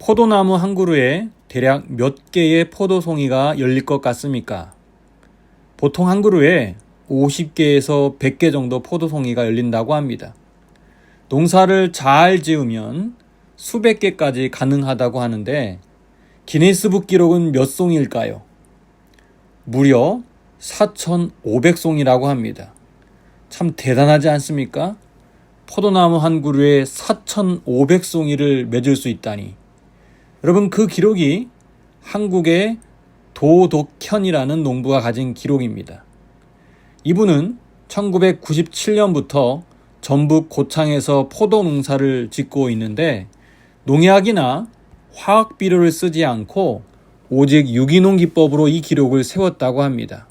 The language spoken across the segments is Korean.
포도나무 한 그루에 대략 몇 개의 포도송이가 열릴 것 같습니까? 보통 한 그루에 50개에서 100개 정도 포도송이가 열린다고 합니다. 농사를 잘 지으면 수백 개까지 가능하다고 하는데 기네스북 기록은 몇 송일까요? 무려 4,500송이라고 합니다. 참 대단하지 않습니까? 포도나무 한 그루에 4,500송이를 맺을 수 있다니. 여러분 그 기록이 한국의 도덕현이라는 농부가 가진 기록입니다. 이분은 1997년부터 전북 고창에서 포도 농사를 짓고 있는데 농약이나 화학 비료를 쓰지 않고 오직 유기농 기법으로 이 기록을 세웠다고 합니다.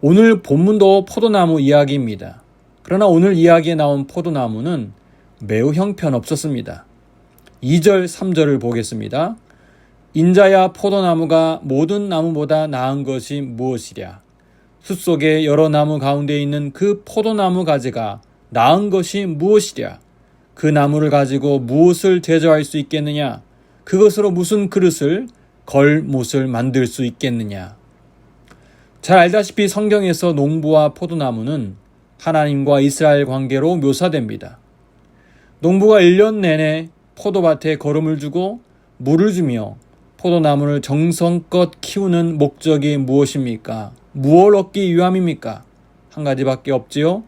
오늘 본문도 포도나무 이야기입니다. 그러나 오늘 이야기에 나온 포도나무는 매우 형편없었습니다. 2절, 3절을 보겠습니다. 인자야 포도나무가 모든 나무보다 나은 것이 무엇이랴? 숲속에 여러 나무 가운데 있는 그 포도나무 가지가 나은 것이 무엇이랴? 그 나무를 가지고 무엇을 제조할 수 있겠느냐? 그것으로 무슨 그릇을 걸 못을 만들 수 있겠느냐? 잘 알다시피 성경에서 농부와 포도나무는 하나님과 이스라엘 관계로 묘사됩니다. 농부가 1년 내내 포도밭에 거름을 주고 물을 주며 포도나무를 정성껏 키우는 목적이 무엇입니까? 무엇을 얻기 위함입니까? 한 가지밖에 없지요.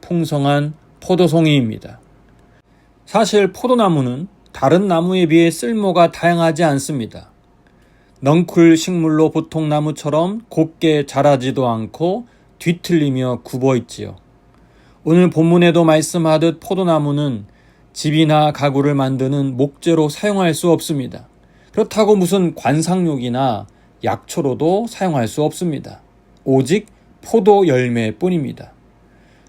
풍성한 포도송이입니다. 사실 포도나무는 다른 나무에 비해 쓸모가 다양하지 않습니다. 넝쿨 식물로 보통 나무처럼 곱게 자라지도 않고 뒤틀리며 굽어 있지요. 오늘 본문에도 말씀하듯 포도나무는 집이나 가구를 만드는 목재로 사용할 수 없습니다. 그렇다고 무슨 관상용이나 약초로도 사용할 수 없습니다. 오직 포도 열매뿐입니다.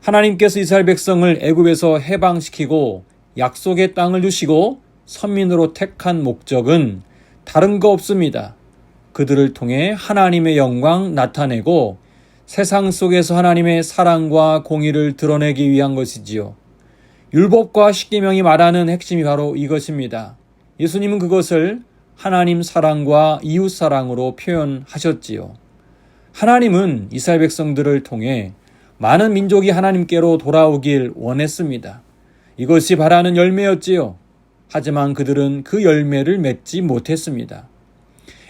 하나님께서 이스라엘 백성을 애굽에서 해방시키고 약속의 땅을 주시고 선민으로 택한 목적은 다른 거 없습니다. 그들을 통해 하나님의 영광 나타내고 세상 속에서 하나님의 사랑과 공의를 드러내기 위한 것이지요. 율법과 십계명이 말하는 핵심이 바로 이것입니다. 예수님은 그것을 하나님 사랑과 이웃 사랑으로 표현하셨지요. 하나님은 이스라엘 백성들을 통해 많은 민족이 하나님께로 돌아오길 원했습니다. 이것이 바라는 열매였지요. 하지만 그들은 그 열매를 맺지 못했습니다.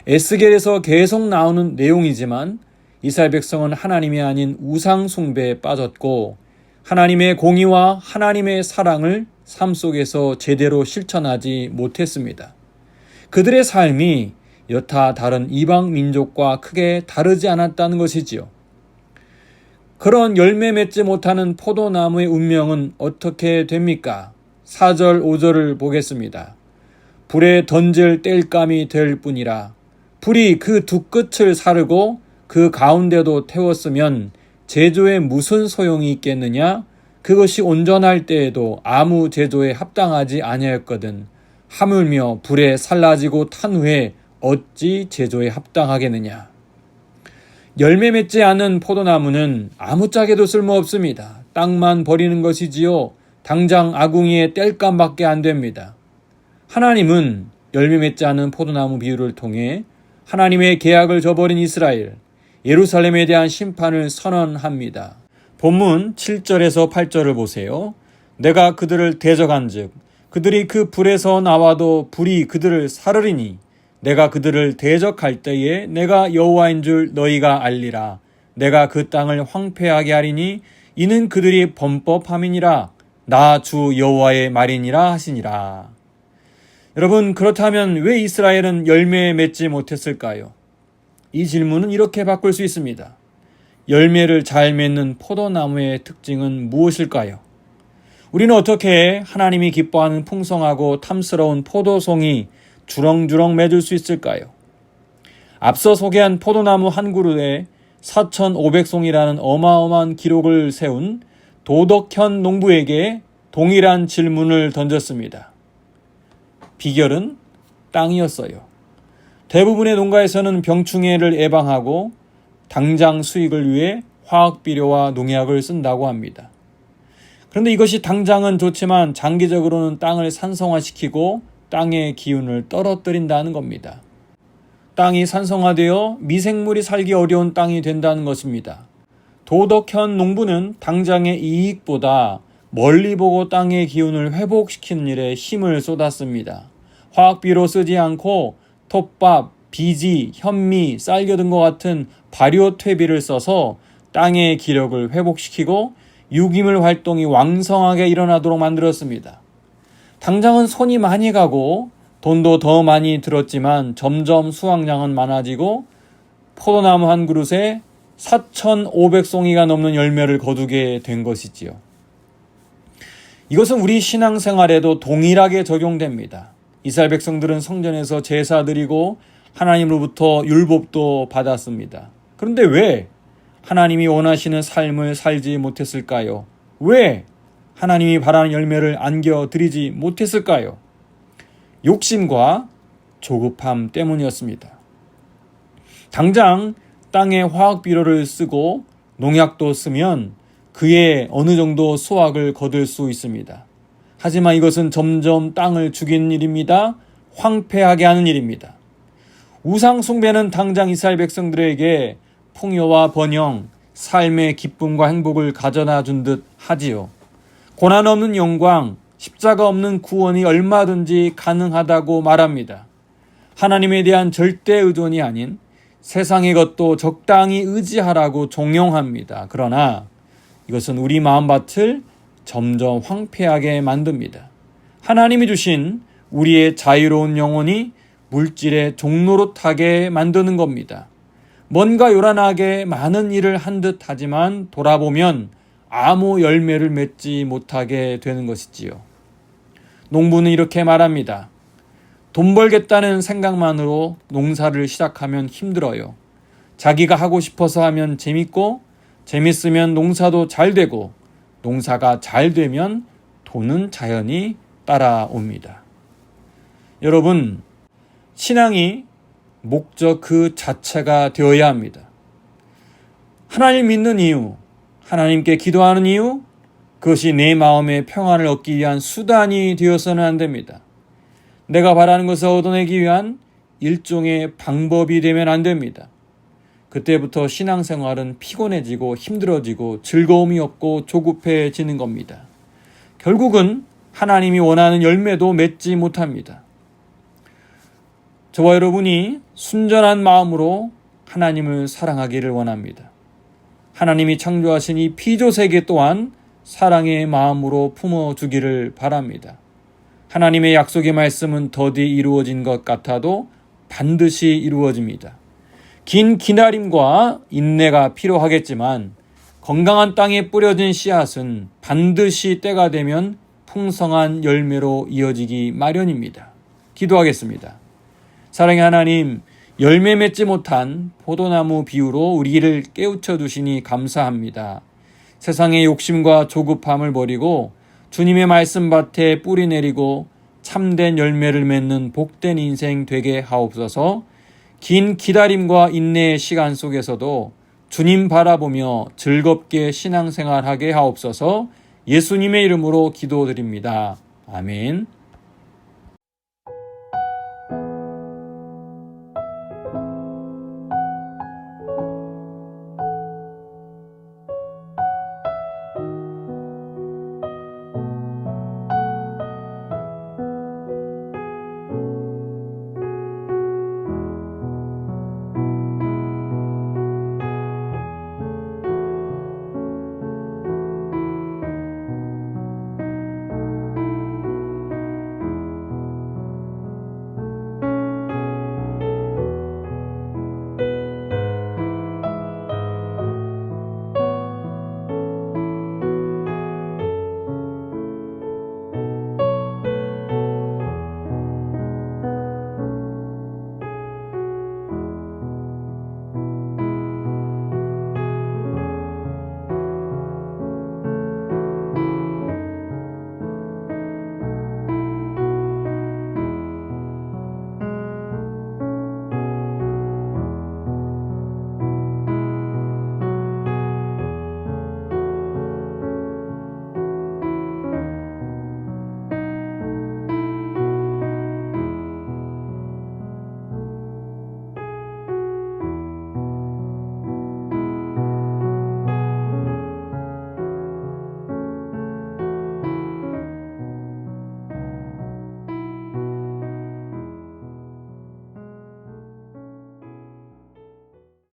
에스겔에서 계속 나오는 내용이지만 이스라엘 백성은 하나님이 아닌 우상 숭배에 빠졌고 하나님의 공의와 하나님의 사랑을 삶 속에서 제대로 실천하지 못했습니다. 그들의 삶이 여타 다른 이방 민족과 크게 다르지 않았다는 것이지요. 그런 열매 맺지 못하는 포도나무의 운명은 어떻게 됩니까? 4절, 5절을 보겠습니다. 불에 던질 땔감이 될 뿐이라 불이 그 두 끝을 사르고 그 가운데도 태웠으면 제조에 무슨 소용이 있겠느냐? 그것이 온전할 때에도 아무 제조에 합당하지 아니하였거든. 하물며 불에 살라지고 탄 후에 어찌 제조에 합당하겠느냐? 열매 맺지 않은 포도나무는 아무짝에도 쓸모없습니다. 땅만 버리는 것이지요. 당장 아궁이에 땔감밖에 안 됩니다. 하나님은 열매 맺지 않은 포도나무 비유를 통해 하나님의 계약을 저버린 이스라엘, 예루살렘에 대한 심판을 선언합니다. 본문 7절에서 8절을 보세요. 내가 그들을 대적한 즉 그들이 그 불에서 나와도 불이 그들을 사르리니 내가 그들을 대적할 때에 내가 여호와인 줄 너희가 알리라. 내가 그 땅을 황폐하게 하리니 이는 그들이 범법함이니라. 나 주 여호와의 말이니라 하시니라. 여러분 그렇다면 왜 이스라엘은 열매 맺지 못했을까요? 이 질문은 이렇게 바꿀 수 있습니다. 열매를 잘 맺는 포도나무의 특징은 무엇일까요? 우리는 어떻게 하나님이 기뻐하는 풍성하고 탐스러운 포도송이 주렁주렁 맺을 수 있을까요? 앞서 소개한 포도나무 한 그루에 4,500송이라는 어마어마한 기록을 세운 도덕현 농부에게 동일한 질문을 던졌습니다. 비결은 땅이었어요. 대부분의 농가에서는 병충해를 예방하고 당장 수익을 위해 화학 비료와 농약을 쓴다고 합니다. 그런데 이것이 당장은 좋지만 장기적으로는 땅을 산성화시키고 땅의 기운을 떨어뜨린다는 겁니다. 땅이 산성화되어 미생물이 살기 어려운 땅이 된다는 것입니다. 도덕현 농부는 당장의 이익보다 멀리 보고 땅의 기운을 회복시키는 일에 힘을 쏟았습니다. 화학비료 쓰지 않고 톱밥, 비지, 현미, 쌀겨 등과 같은 발효 퇴비를 써서 땅의 기력을 회복시키고 유기물 활동이 왕성하게 일어나도록 만들었습니다. 당장은 손이 많이 가고 돈도 더 많이 들었지만 점점 수확량은 많아지고 포도나무 한 그릇에 4,500송이가 넘는 열매를 거두게 된 것이지요. 이것은 우리 신앙생활에도 동일하게 적용됩니다. 이스라엘 백성들은 성전에서 제사 드리고 하나님으로부터 율법도 받았습니다. 그런데 왜 하나님이 원하시는 삶을 살지 못했을까요? 왜 하나님이 바라는 열매를 안겨 드리지 못했을까요? 욕심과 조급함 때문이었습니다. 당장 땅에 화학 비료를 쓰고 농약도 쓰면 그의 어느 정도 수확을 거둘 수 있습니다. 하지만 이것은 점점 땅을 죽이는 일입니다. 황폐하게 하는 일입니다. 우상 숭배는 당장 이스라엘 백성들에게 풍요와 번영, 삶의 기쁨과 행복을 가져다 준 듯 하지요. 고난 없는 영광, 십자가 없는 구원이 얼마든지 가능하다고 말합니다. 하나님에 대한 절대 의존이 아닌 세상의 것도 적당히 의지하라고 종용합니다. 그러나 이것은 우리 마음밭을 점점 황폐하게 만듭니다. 하나님이 주신 우리의 자유로운 영혼이 물질의 종로로 타게 만드는 겁니다. 뭔가 요란하게 많은 일을 한 듯 하지만 돌아보면 아무 열매를 맺지 못하게 되는 것이지요. 농부는 이렇게 말합니다. 돈 벌겠다는 생각만으로 농사를 시작하면 힘들어요. 자기가 하고 싶어서 하면 재밌고, 재밌으면 농사도 잘 되고, 농사가 잘 되면 돈은 자연히 따라옵니다. 여러분, 신앙이 목적 그 자체가 되어야 합니다. 하나님 믿는 이유, 하나님께 기도하는 이유, 그것이 내 마음의 평안을 얻기 위한 수단이 되어서는 안 됩니다. 내가 바라는 것을 얻어내기 위한 일종의 방법이 되면 안 됩니다. 그때부터 신앙생활은 피곤해지고 힘들어지고 즐거움이 없고 조급해지는 겁니다. 결국은 하나님이 원하는 열매도 맺지 못합니다. 저와 여러분이 순전한 마음으로 하나님을 사랑하기를 원합니다. 하나님이 창조하신 이 피조 세계 또한 사랑의 마음으로 품어주기를 바랍니다. 하나님의 약속의 말씀은 더디 이루어진 것 같아도 반드시 이루어집니다. 긴 기다림과 인내가 필요하겠지만 건강한 땅에 뿌려진 씨앗은 반드시 때가 되면 풍성한 열매로 이어지기 마련입니다. 기도하겠습니다. 사랑의 하나님, 열매 맺지 못한 포도나무 비유로 우리를 깨우쳐 두시니 감사합니다. 세상의 욕심과 조급함을 버리고 주님의 말씀밭에 뿌리 내리고 참된 열매를 맺는 복된 인생 되게 하옵소서 긴 기다림과 인내의 시간 속에서도 주님 바라보며 즐겁게 신앙생활하게 하옵소서 예수님의 이름으로 기도드립니다. 아멘.